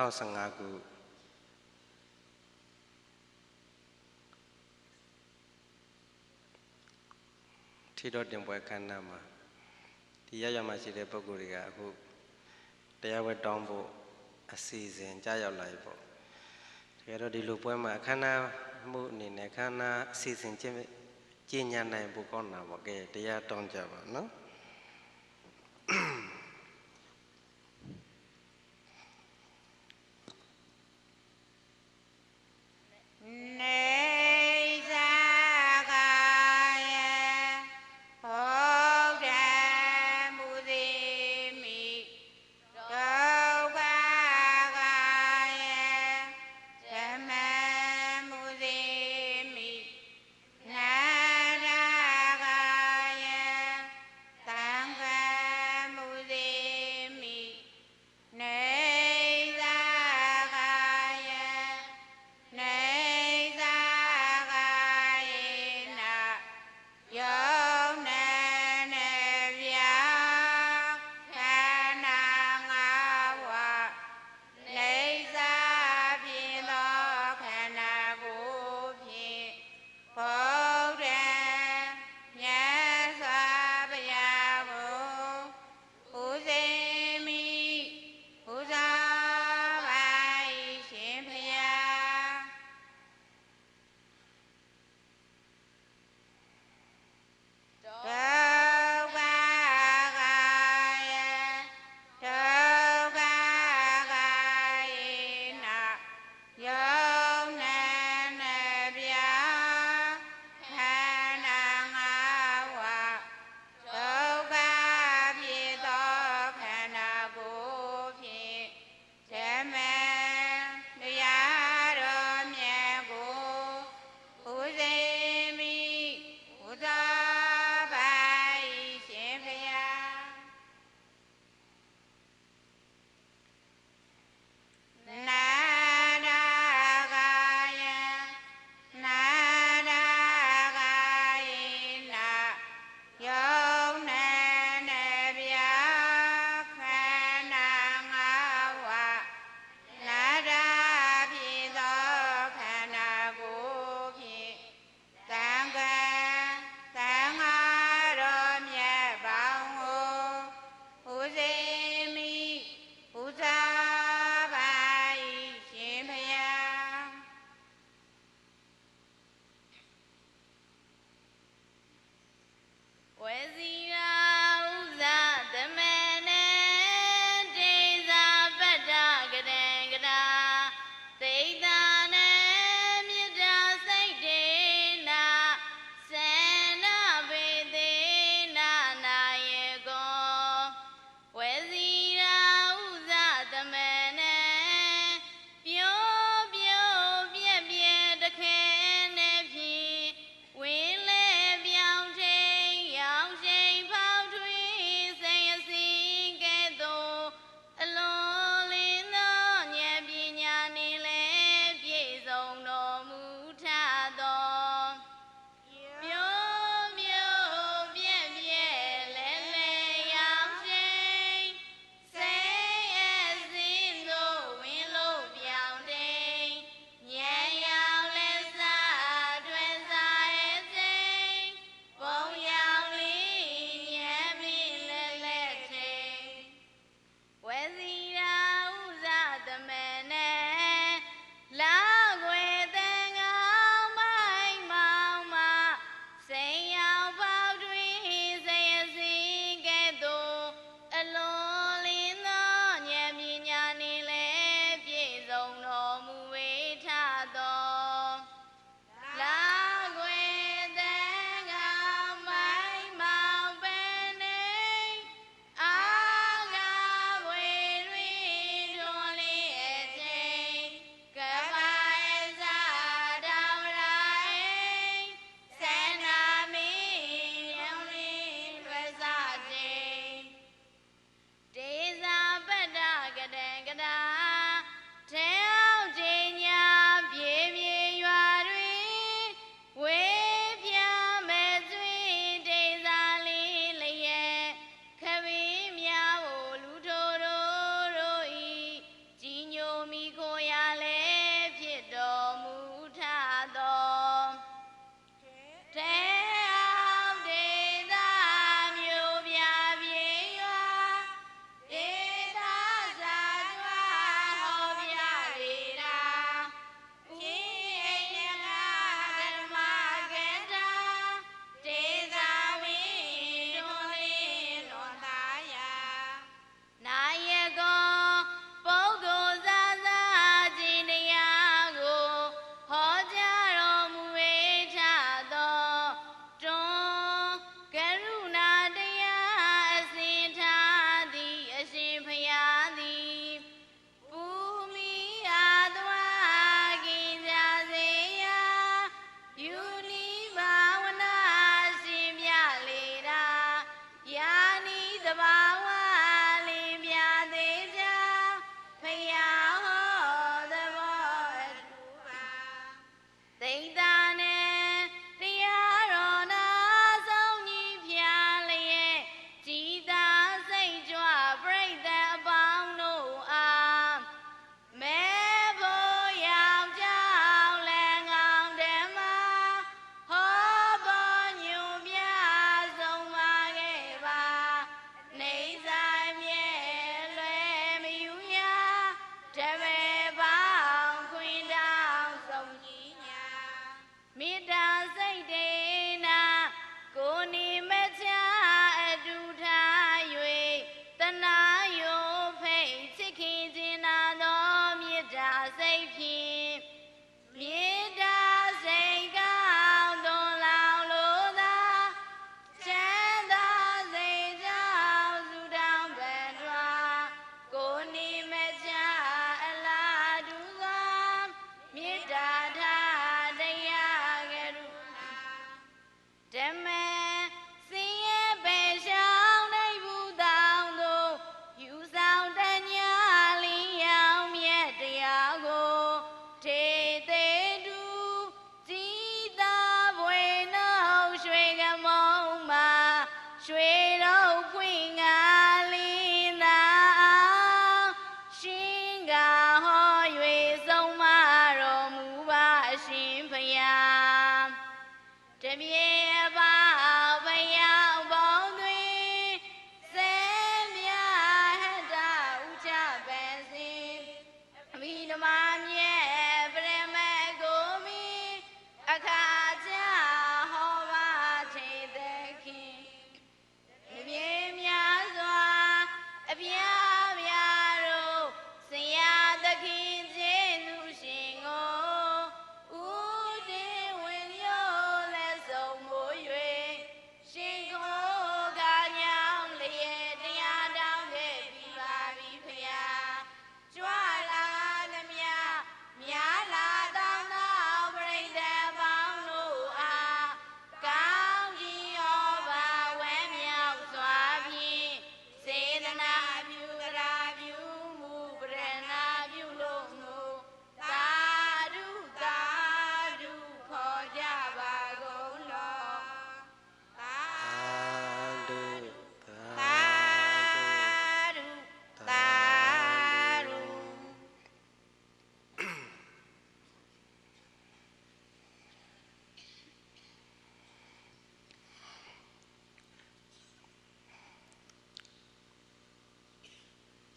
2015ခုထီတော်တင်ပွဲခမ်းနားမှာဒီရရမှာရှိတဲ့ပုံကိုယ်တွေကအခုတရားဝဲတောင်းဖို့အစီအစဉ်ကြားရောက်လာပြီပေါ့တကယ်တော့ဒီလိုပွဲမှာအခမ်းအနားမှုအနေနဲ့အခမ်းအနားအစီအစဉ်ကျင်းကျင်းညာနိုင်ဖို့ကောင်းတာပေါ့ကဲတရားတောင်းကြပါနော်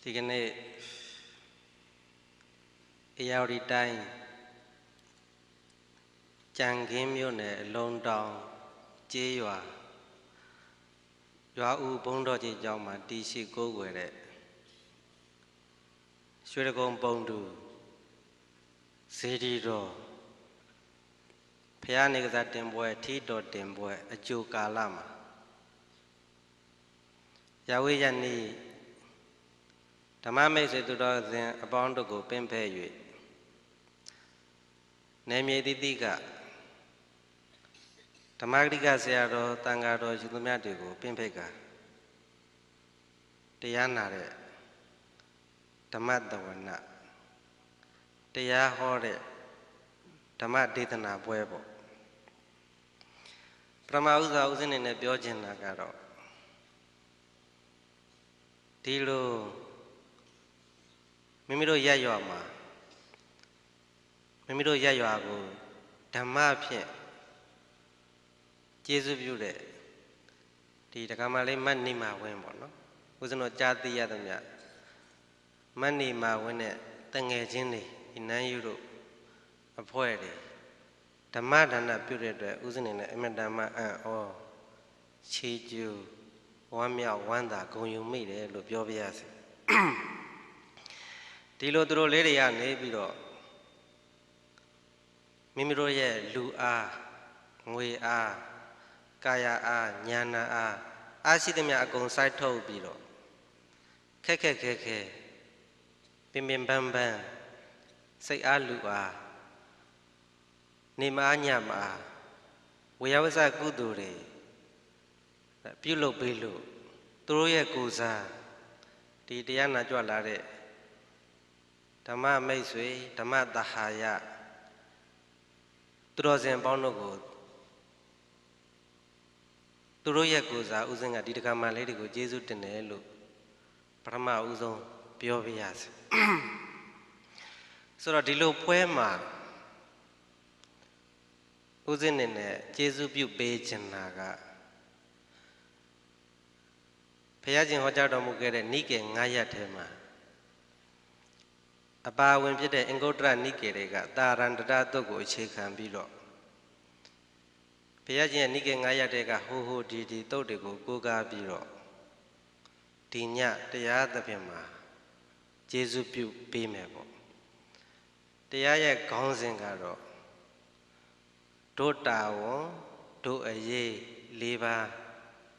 ဒီကနေ့အရာဝတီတိုင်းကြံခင်းမြို့နယ်အလုံးတောင်ကျေးရွာရွာဦးဘုံတော်ကြီးကျောင်းမှာတည်ရှိကိုးကွယ်တဲ့ရွှေရကုံပုံတူဇေဒီတော်ဖျားနေကစားတင်ပွဲထီတော်တင်ပွဲအကျိုးကာလမှာရဝေးရနေ့ ဓမ္မမိတ်ဆွေသူတော်စင်အပေါင်းတို့ကိုပင့်ဖဲ့၍နေမြေတိတိကဓမ္မဂရိကဆရာတော်တန်ဃာတော်ရှင်သူမြတ်တွေကိုပင့်ဖဲ့ကတရားနာတဲ့ဓမ္မတဝနတရားဟောတဲ့ဓမ္မဒေသနာပွဲပေါ့ပရမဥစ္စာဥစဉ်နေနဲ့ပြောချင်တာကတော့ဒီလို မိမိတို့ရက်ရွာမှာမိမိတို့ရက်ရွာကိုဓမ္မဖြင့်ကျေးဇူးပြုတဲ့ဒီတက္ကမလေးမတ်နေမှာဝင်းပေါ့နော်ဦးဇင်းတို့ကြားသိရသမျှမတ်နေမှာဝင်းတဲ့တငယ်ချင်းတွေဒီနန်းယူတို့အဖွဲ့တွေဓမ္မဒါနပြုတဲ့အတွက်ဦးဇင်းနေနဲ့အမတန်မှအံ့ဩချီးကျူးဝမ်းမြောက်ဝမ်းသာဂုဏ်ယူမိတယ်လို့ပြောပြရစီ ဒီလိုသူတို့လေးတွေကနေပြီးတော့မိမိတို့ရဲ့လူအားငွေအားကာယအားဉာဏအားအားရှိသမျှအကုန်စိုက်ထုတ်ပြီးတော့ခက်ခက်ခဲခဲပင်ပင်ပန်းပန်းစိတ်အားလူအားနေမအားညမအားဝေယဝဆကုသိုလ်တွေပြုလုပ်ပေးလို့သူတို့ရဲ့ကိုယ်စားဒီတရားနာကြွလာတဲ့ ဓမ္မမိတ်ဆွေဓမ္မတဟာယသူတော်စင်ပေါင်းတို့ကိုသူတို့ရဲ့ကိုယ်စားဥစဉ်ကဒီတက္ကမလေးတွေကိုကျေးဇူးတင်တယ်လို့ပထမဦးဆုံးပြောပြရစီဆိုတော့ဒီလိုပွဲမှာဥစဉ်နေနဲ့ကျေးဇူးပြုပေးခြင်းနာကဘုရားရှင်ဟောကြားတော်မူခဲ့တဲ့နိကေ9ရက်ထဲမှာ အပါဝင်ဖြစ်တဲ့အင်္ဂုတ္တရနိကေတွေကတာရန္တရတုတ်ကိုအခြေခံပြီးတော့ဘုရားရှင်ရဲ့နိကေ9ရက်တဲ့ကဟိုဟိုဒီဒီတုတ်တွေကိုကိုးကားပြီးတော့ဒီညတရားသဖြင့်မှာကျေးဇူးပြုပေးမယ်ပေါ့တရားရဲ့ခေါင်းစဉ်ကတော့ဒုတာဝန်ဒုအရေး၄ပါး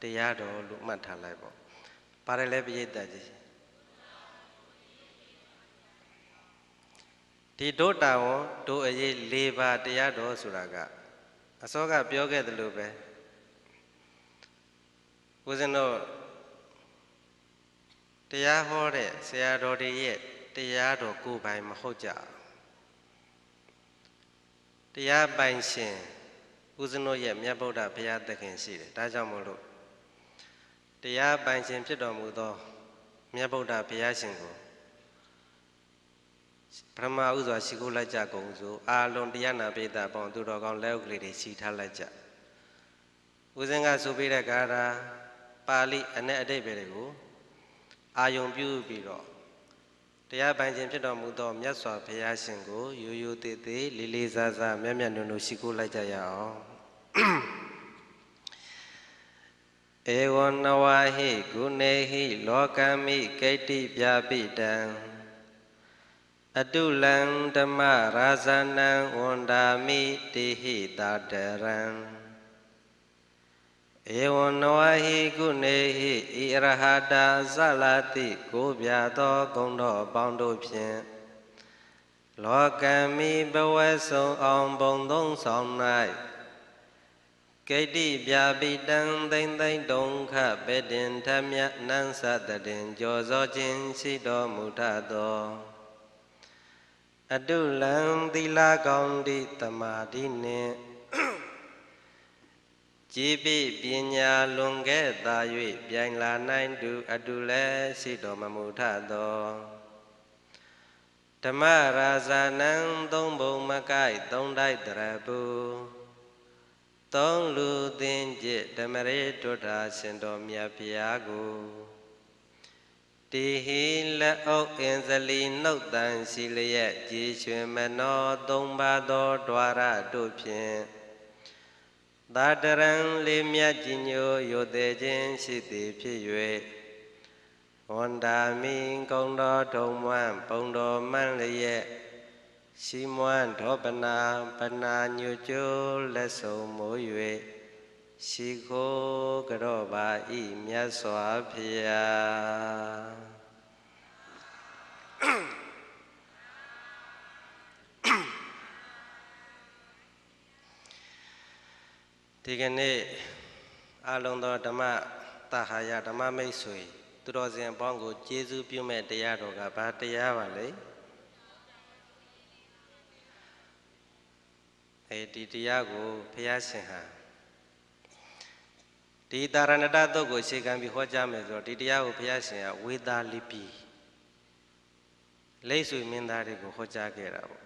တရားတော်လို့မှတ်ထားလိုက်ပေါ့။ပါတယ်လဲပြည့်တတ်ကြီး ဒီဒုတာဝန်ဒုအရေး၄ပါးတရားတော်ဆိုတာကအစောကပြောခဲ့သလိုပဲဦးဇင်းတို့တရားဟောတဲ့ဆရာတော်တွေရဲ့တရားတော်ကိုယ်ပိုင်မဟုတ်ကြဘူးတရားပိုင်ရှင်ဦးဇင်းတို့ရဲ့မြတ်ဗုဒ္ဓဘုရားသခင်ရှိတယ်ဒါကြောင့်မို့လို့တရားပိုင်ရှင်ဖြစ်တော်မူသောမြတ်ဗုဒ္ဓဘုရားရှင်ကို ပထမဥစွာရှိခိုးလိုက်ကြကုန်စို့အာလုံးတရားနာပိဋကပေါင်းသူတော်ကောင်းလက်ဥကလေးတွေစီထားလိုက်ကြဦးဇင်းကဆိုပေးတဲ့ကာရာပါဠိအ내အတိတ်ပဲတွေကိုအာယုံပြုပြီးတော့တရားပိုင်ခြင်းဖြစ်တော်မူသောမြတ်စွာဘုရားရှင်ကိုရိုးရိုးသေးသေးလေးလေးစားစားမြတ်မြတ်နုံနုံရှိခိုးလိုက်ကြရအောင်ဧဝံနဝဟိဂုနေဟိလောကမိကိတ္တိပြပိတံ အတုလံဓမ္မရာဇနံဝန္ဒာမိတိဟိတာတရံဧဝံနဝဟိကုနေဟိဣရဟတာဇလာတိကိုပြသောဂုံတော်ပေါင်းတို့ဖြင့်လောကမိဘဝဆုံအောင်ဘုံသုံးဆောင်၌ကိတ္တိပြပိတံသိမ့်သိမ့်ဒုံခပေတင်ထမြနန်းစတတင်ကြောစောခြင်းရှိတော်မူထသော အတုလံသီလကောင်းတိတမာတိနှင့်ကြည်ပိပညာလွန်ခဲ့သာ၍ပြိုင်လာနိုင်သူအတုလည်းရှိတော်မမူထသောဓမ္မရာဇာနံသုံးဘုံမကိုက်သုံးတိုက်တရပုသုံးလူသင်จิตဓမ္မရေတုဋ္ဌာရှင်တော်မြတ်ဖျားကို တိဟိလက်အုပ်အင်ဇလီနှုတ်တန်ရှိလျက်ကြည်ရွှင်မနောသုံးပါသောဒွါရတို့ဖြင့်သာတရံလေးမြတ်ကြီးညိုယိုသေးခြင်းရှိသည်ဖြစ်၍ဝန္တာမိကုံတော်ထုံမွန်းပုံတော်မှန်လျက်ရှိမွန်းဒောပနာပနာညွကျိုးလက်ဆုံမိုး၍ ရှိခိုးကြော့ပါဤမြတ်စွာဘုရားဒီကနေ့အလုံးသောဓမ္မတဟာယဓမ္မမိတ်ဆွေသူတော်စင်အပေါင်းကိုကျေးဇူးပြုမဲ့တရားတော်ကဘာတရားပါလဲအဲဒီတရားကိုဘုရားရှင်ဟာ ဒီတာရဏတသုတ်ကိုရှေခံပြီးဟောကြားမယ်ဆိုတော့ဒီတရားကိုဘုရားရှင်ကဝေသာလိပိလိတ်ဆွေမင်းသားတွေကိုဟောကြားခဲ့တာပေါ့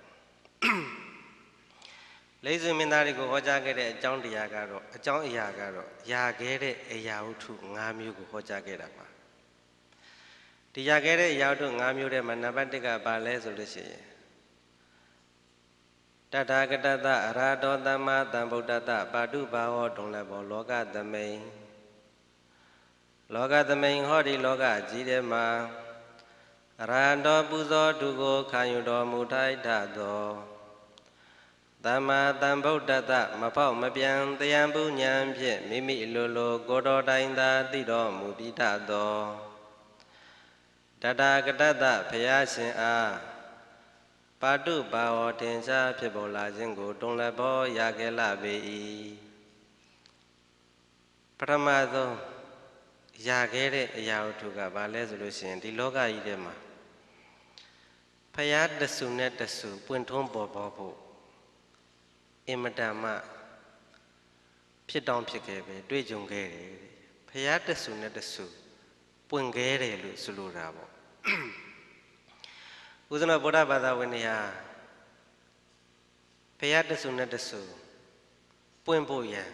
လိတ်ဆွေမင်းသားတွေကိုဟောကြားခဲ့တဲ့အကြောင်းတရားကတော့အကြောင်းအရာကတော့ယာခဲ့တဲ့အရာဝတ္ထု၅မျိုးကိုဟောကြားခဲ့တာပါဒီယာခဲ့တဲ့အရာဝတ္ထု၅မျိုးထဲမှာနံပါတ်1ကဘာလဲဆိုလို့ရှိရင် တထာဂတတအရာတောသမ္မာသမ္ဗုဒ္ဓတပါတုဘာဝတုံလည်းဘောလောကသမိန်လောကသမိန်ဟောဒီလောကကြီးထဲမှာအရာတောပူဇော်သူကိုခံယူတော်မူထိုက်ထသောသမ္မာသမ္ဗုဒ္ဓတမဖောက်မပြန်တရားပုညာဖြင့်မိမိလိုလိုကိုတော်တိုင်းသာသိတော်မူပြီးထသောတထာဂတတဘုရားရှင်အား ပါတုပါဝတင်ရှားဖြစ်ပေါ်လာခြင်းကိုတွန်လည်းဘောရခဲ့လပေ၏ပထမဆုံးရခဲ့တဲ့အရာဝတ္ထုကဘာလဲဆိုလို့ရှိရင်ဒီလောကကြီးထဲမှာဖရာတဆူနဲ့တဆူပွင့်ထွန်းပေါ်ပေါ်ဖို့အင်မတန်မှဖြစ်တောင်းဖြစ်ခဲ့ပဲတွေ့ကြုံခဲ့တယ်ဖရာတဆူနဲ့တဆူပွင့်ခဲ့တယ်လို့ဆိုလိုတာပေါ့ ဦးဇနဗုဒ္ဓဘာသာဝင်တွေဟာဘုရားတဆူနဲ့တဆူပွင့်ဖို့ရန်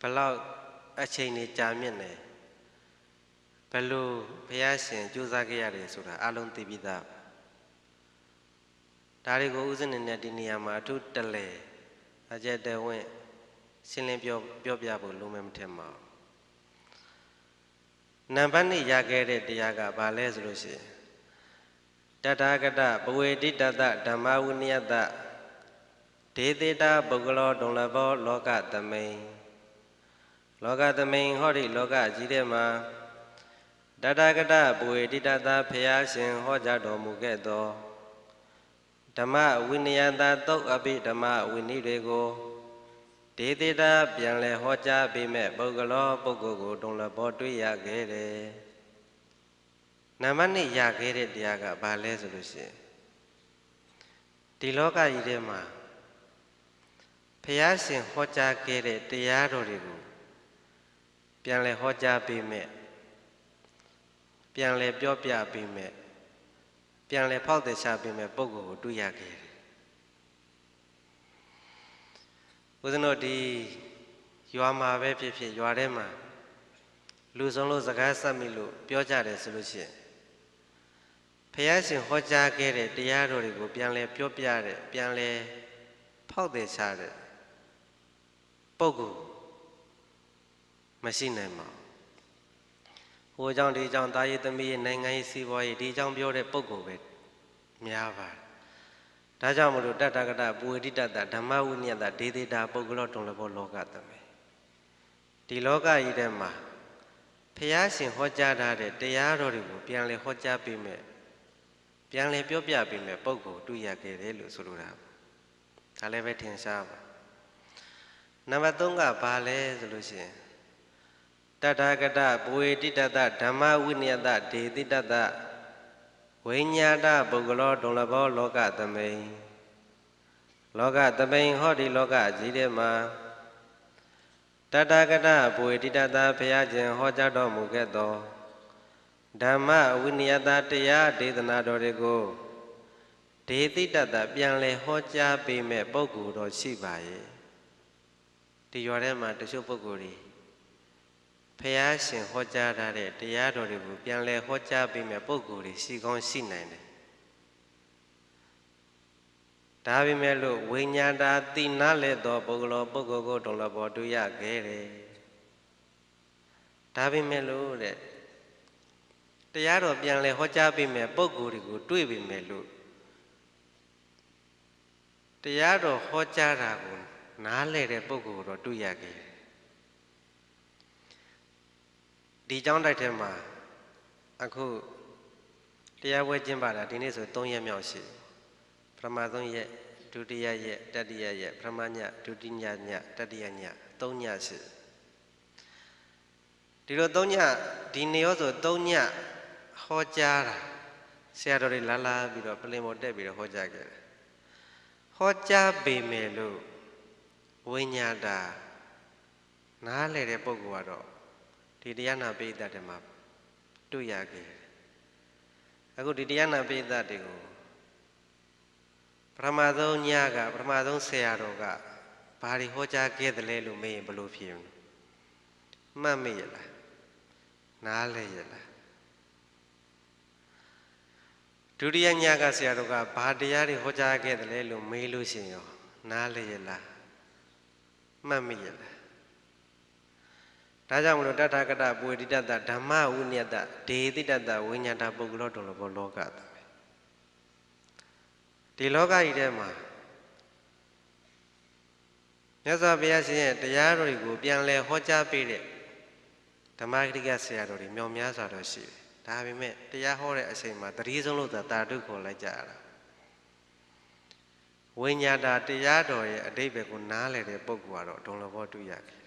ဘလောက်အချိန်နေကြာမြင့်နေဘလို့ဘုရားရှင်ကြိုးစားခဲ့ရတယ်ဆိုတာအလုံးသိပြီးသားဒါတွေကိုဦးဇင်းနဲ့ဒီနေရာမှာအထူးတလဲအကျက်တဝင့်ရှင်းလင်းပြောပြောပြဖို့လုံးမမထင်ပါဘူးနံပါတ်2ရခဲ့တဲ့တရားကဘာလဲဆိုလို့ရှိရင် တတထာဂတဘဝေတိတတဓမ္မဝိနည်းတဒေသေတာပုဂ္ဂလောဒုံလဘောလောကသမိန်လောကသမိန်ဟောဒီလောကကြီးထဲမှာတထာဂတဘဝေတိတတဖျားရှင်ဟောကြားတော်မူခဲ့သောဓမ္မဝိနည်းတသုတ်အပိဓမ္မဝိနည်းတွေကိုဒေသေတာပြန်လဲဟောကြားပေးမဲ့ပုဂ္ဂလောပုဂ္ဂိုလ်ကိုဒုံလဘောတွေ့ရခဲ့တယ် နံပါတ်1ရခဲ့တဲ့တရားကဘာလဲဆိုလို့ရှိရင်ဒီလောကကြီးထဲမှာဖျားရှင်ဟောကြားခဲ့တဲ့တရားတော်တွေကိုပြန်လဲဟောကြားပေးမဲ့ပြန်လဲပြောပြပေးမဲ့ပြန်လဲဖောက်တဲ့ချပေးမဲ့ပုံကိုယ်ကိုတွေ့ရခဲ့တယ်ဦးဇင်းတို့ဒီရွာမှာပဲဖြစ်ဖြစ်ရွာထဲမှာလူဆုံးလို့စကားဆက်မိလို့ပြောကြတယ်ဆိုလို့ရှိရင် ဖះရှင်ဟောကြားခဲ့တဲ့တရားတော်တွေကိုပြန်လဲပြောပြတဲ့ပြန်လဲဖောက်တဲ့ချတဲ့ပုဂ္ဂိုလ်မရှိနိုင်ပါဘူးဟိုအကြောင်းဒီအကြောင်းတာရေးသမီးရဲ့နိုင်ငံရေးစီးပွားရေးဒီအကြောင်းပြောတဲ့ပုဂ္ဂိုလ်ပဲများပါတယ်ဒါကြောင့်မလို့တတ္တကတပုဝေတိတတဓမ္မဝိနည်းတဒေသေတာပုဂ္ဂလောတုံလဘောလောကသမေဒီလောကကြီးထဲမှာဖះရှင်ဟောကြားထားတဲ့တရားတော်တွေကိုပြန်လဲဟောကြားပေးမယ် ပြန်လဲပြောပြပေးမယ်ပုံကိုတွေ့ရခဲ့တယ်လို့ဆိုလိုတာဒါလည်းပဲထင်ရှားပါနံပါတ်3ကဘာလဲဆိုလို့ရှိရင်တထာဂတဘဝေတိတတဓမ္မဝိနည်းတဒေတိတတဝိညာတပုဂ္ဂလောဒုံလဘောလောကသမိန်လောကသမိန်ဟောဒီလောကကြီးထဲမှာတထာဂတဘဝေတိတတဘုရားရှင်ဟောကြားတော်မူခဲ့သော ဓမ္မဝိနည်းတတရားဒေသနာတော်တွေကိုဒေတိတတပြန်လဲဟောကြားပေးမဲ့ပုဂ္ဂိုလ်တော်ရှိပါရဲ့ဒီရွာထဲမှာတချို့ပုဂ္ဂိုလ်တွေဖះရှင်ဟောကြားထားတဲ့တရားတော်တွေကိုပြန်လဲဟောကြားပေးမဲ့ပုဂ္ဂိုလ်တွေရှိကောင်းရှိနိုင်တယ်ဒါပေမဲ့လို့ဝိညာတာတိနာလဲသောပုဂ္ဂလောပုဂ္ဂိုလ်ကိုတုံလဘောတွေ့ရခဲ့တယ်ဒါပေမဲ့လို့တဲ့ တရားတော်ပြန်လဲဟောကြားပေးမယ်ပုံကိုယ်တွေကိုတွေ့ပြီမယ်လို့တရားတော်ဟောကြားတာကိုနားလဲတဲ့ပုံကိုယ်တော့တွေ့ရခဲ့တယ်ဒီเจ้าတိုက်ထဲမှာအခုတရားဝဲကျင်းပါတာဒီနေ့ဆို3ရက်မြောက်ရှိပထမဆုံးရက်ဒုတိယရက်တတိယရက်ပထမညဒုတိယညတတိယည3ညရှိဒီလို3ညဒီနေ့ရောဆို3ည ဟောကြားတာဆရာတော်တွေလာလာပြီးတော့ပလင်ပေါ်တက်ပြီးတော့ဟောကြားခဲ့တယ်ဟောကြားပေမယ်လို့ဝိညာတာနားလေတဲ့ပုဂ္ဂိုလ်ကတော့ဒီတရားနာပိဋကတ်တွေမှာတွေ့ရခဲ့တယ်အခုဒီတရားနာပိဋကတ်တွေကိုပထမဆုံးညကပထမဆုံးဆရာတော်ကဘာတွေဟောကြားခဲ့တယ်လဲလို့မေးရင်ဘယ်လိုဖြေမလဲမှတ်မိရလားနားလဲရလား ဒုတိယညကဆရာတော်ကဘာတရားတွေဟောကြားခဲ့တယ်လဲလို့မေးလို့ရှိရင်ရောနားလေရလားမှတ်မိရလားဒါကြောင့်မလို့တထာဂတပွေတိတတဓမ္မဝိနည်းတဒေတိတတဝိညာဏပုဂ္ဂလောတုံလဘောလောကတပဲဒီလောကကြီးထဲမှာမြတ်စွာဘုရားရှင်ရဲ့တရားတော်တွေကိုပြန်လဲဟောကြားပေးတဲ့ဓမ္မဂရိကဆရာတော်တွေမြောင်များစွာတော့ရှိတယ် ဒါပေမဲ့တရားဟောတဲ့အချိန်မှာတတိဆုံးလို့သာတာတုခေါ်လိုက်ကြရတာဝိညာတာတရားတော်ရဲ့အတိတ်ပဲကိုနားလည်တဲ့ပုဂ္ဂိုလ်ကတော့ဒုံလဘောတွေ့ရခဲ့